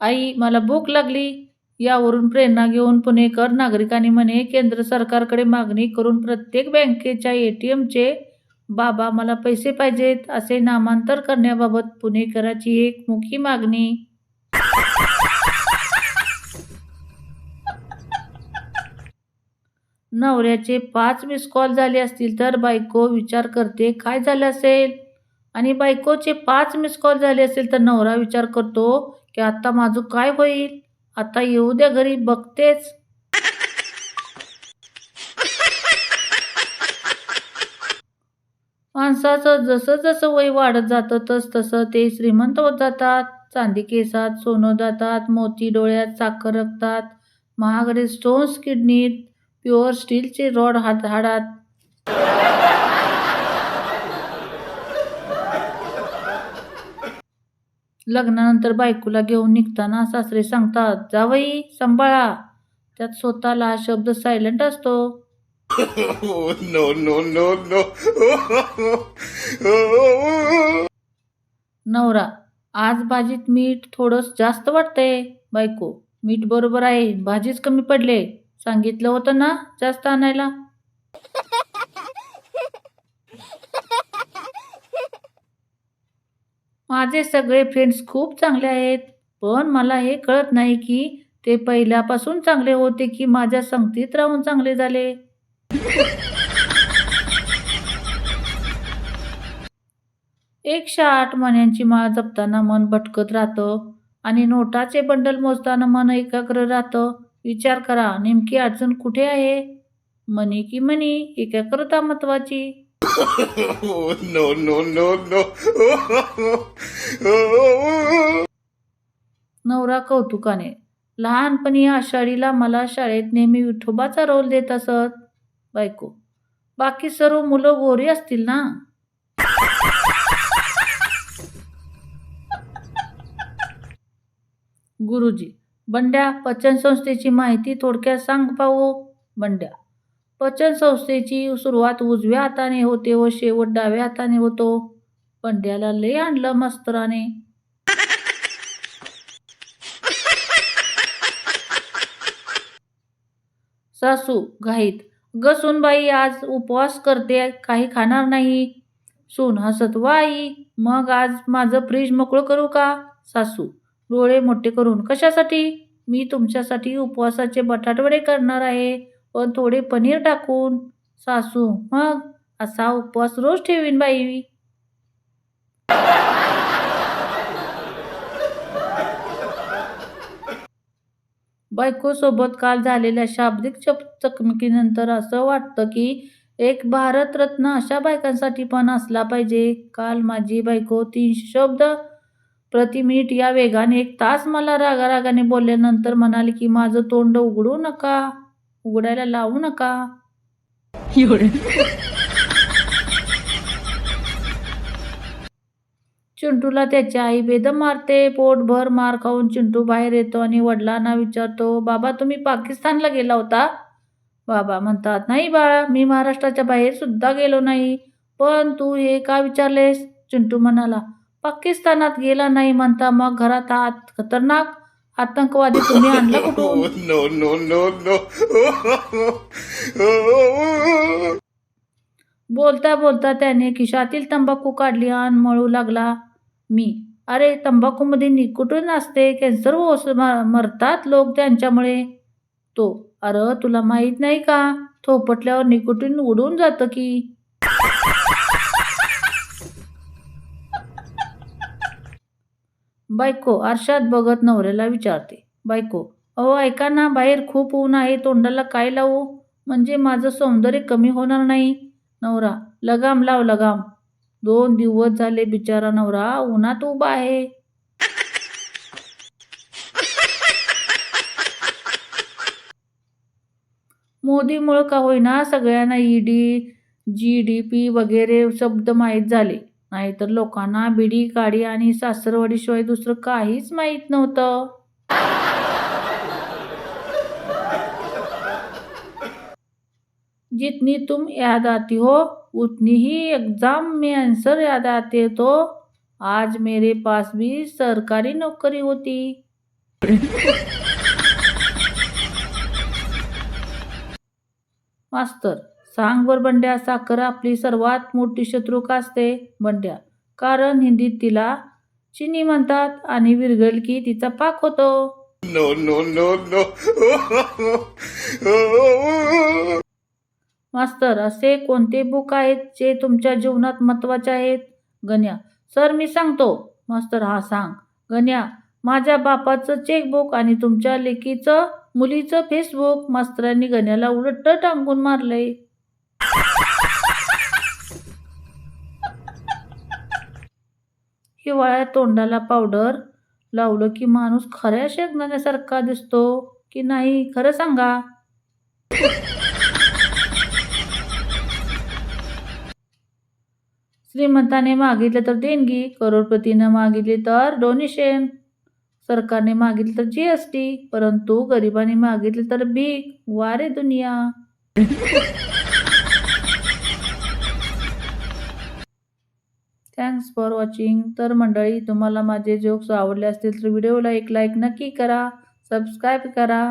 आई मला भूक लागली. यावरून प्रेरणा घेऊन पुणेकर नागरिकांनी म्हणे केंद्र सरकारकडे मागणी करून प्रत्येक बँकेच्या ए टी एमचे बाबा मला पैसे पाहिजेत असे नामांतर करण्याबाबत पुणेकराची एक मुखी मागणी. नवऱ्याचे पाच मिस कॉल झाले असतील तर बायको विचार करते काय झालं असेल? आणि बायकोचे पाच मिस कॉल झाले असेल तर नवरा विचार करतो की आता माझं काय होईल? आता येऊ द्या घरी बघतेच. माणसाचं जसं जसं वय वाढत जातं तस तसं ते श्रीमंत होत जातात. चांदी केसात सोनं जातात मोती डोळ्यात साखर रक्तात महागडे स्टोन्स किडनीत प्युअर स्टीलचे रॉड हात हाडात. लग्नानंतर बायकोला घेऊन निघताना सासरे सांगतात जावई सांभाळा. त्यात स्वतःला हा शब्द सायलेंट असतो. नवरा आज भाजीत मीठ थोडंच जास्त वाटतंय. बायको मीठ बरोबर आहे भाजीच कमी पडले. सांगितलं होतं ना जास्त आणायला? माझे सगळे फ्रेंड्स खूप चांगले आहेत. पण मला हे कळत नाही की ते पहिल्यापासून चांगले होते की माझ्या संगतीत राहून चांगले झाले. एकशे आठ मण्यांची माळ जपताना मन भटकत राहतं आणि नोटाचे बंडल मोजताना मन एकाग्र राहतं. विचार करा नेमकी अडचण कुठे आहे? मनी की मनी एकाग्रता महत्वाची. no, no, no, no. नवरा कौतुकाने. लहानपणी आषाढीला मला शाळेत नेहमी विठोबाचा रोल देत असत. बायको. बाकी सर्व मुलं गोरी असतील ना? गुरुजी बंड्या पचन संस्थेची माहिती थोडक्यात सांग पाहू. बंड्या. पचनसंस्थेची सुरुवात उजव्या हाताने होते व शेवट डाव्या हाताने होतो. पंड्याला लय आणलं मस्तराने. सासू घाईत ग बाई आज उपवास करते काही खाणार नाही. सून हसत वाई आई मग आज माझं फ्रीज मोकळं करू का? सासू डोळे मोठे करून कशासाठी? मी तुमच्यासाठी उपवासाचे बटाटवडे करणार आहे. पण थोडे पनीर टाकून सासू मग असा उपवास रोज ठेवीन बाई. बायकोसोबत काल झालेल्या शाब्दिक चप चकमकीनंतर असं वाटतं की एक भारतरत्न अशा बायकांसाठी पण असला पाहिजे. काल माझी बायको तीनशे शब्द प्रति मिनिट या वेगाने एक तास मला रागारागाने बोलल्यानंतर म्हणाले की माझं तोंड उघडू नका. उघडायला लावू नका. चिंटूला त्याची आई बेदम मारते पोटभर मार खाऊन चिंटू बाहेर येतो आणि वडिलांना विचारतो बाबा तुम्ही पाकिस्तानला गेला होता? बाबा म्हणतात नाही बाळा मी महाराष्ट्राच्या बाहेर सुद्धा गेलो नाही. पण तू हे का विचारलेस? चिंटू म्हणाला पाकिस्तानात गेला नाही म्हणता मग घरात आत खतरनाक. आतंकवादी तुम्ही आणला कुठून? Oh. बोलता बोलता त्याने खिशातील तंबाखू काढली आणि मळू लागला. मी अरे तंबाखूमध्ये निकोटीन असते कॅन्सर मरतात लोक त्यांच्यामुळे. तो अरे तुला माहीत नाही का? थोपटल्यावर निकोटीन उडून जातं की. बायको आरशात बघत नवऱ्याला विचारते बायको अहो ऐका ना बाहेर खूप ऊन आहे तोंडाला काय लावू? म्हणजे माझं सौंदर्य कमी होणार नाही. नवरा लगाम लाव लगाम. दोन दिवस झाले बिचारा नवरा उन्हात उभा आहे. मोदीमुळं का होईना सगळ्यांना ईडी जी डी पी वगैरे शब्द माहीत झाले. नाहीतर लोकांना बिडी काडी आणि सासरवाडीशिवाय दुसरं काहीच माहीत नव्हतं. जितनी तुम याद आती हो उतनी ही एग्जाम में आंसर याद आते तो आज मेरे पास भी सरकारी नौकरी होती. मास्तर सांग बर बंड्या साखर आपली सर्वात मोठी शत्रू का असते बंड्या. कारण हिंदीत तिला चिनी म्हणतात आणि विरघळ की तिचा पाक होतो. No, no, no, no. मास्तर असे कोणते बुक आहेत जे तुमच्या जीवनात महत्त्वाचे आहेत? गण्या सर मी सांगतो. मास्तर हा सांग. गण्या माझ्या बापाचं चेकबुक आणि तुमच्या लेकीचं मुलीचं फेसबुक. मास्तरांनी गण्याला उलट टांगून मारलंय. हिवाळ्यात तोंडाला पावडर लावलं की माणूस खऱ्या शेंगदाण्यासारखा दिसतो की नाही? खरं सांगा. श्रीमंताने मागितले तर देणगी करोडपतीनं मागितले तर डोनेशन सरकारने मागितली तर जी एस टी परंतु गरिबांनी मागितले तर भीक वारे दुनिया. थँक्स फॉर वॉचिंग तर मंडळी तुम्हाला माझे जोक्स आवडले असतील तर व्हिडिओला एक लाईक नक्की करा सबस्क्राईब करा.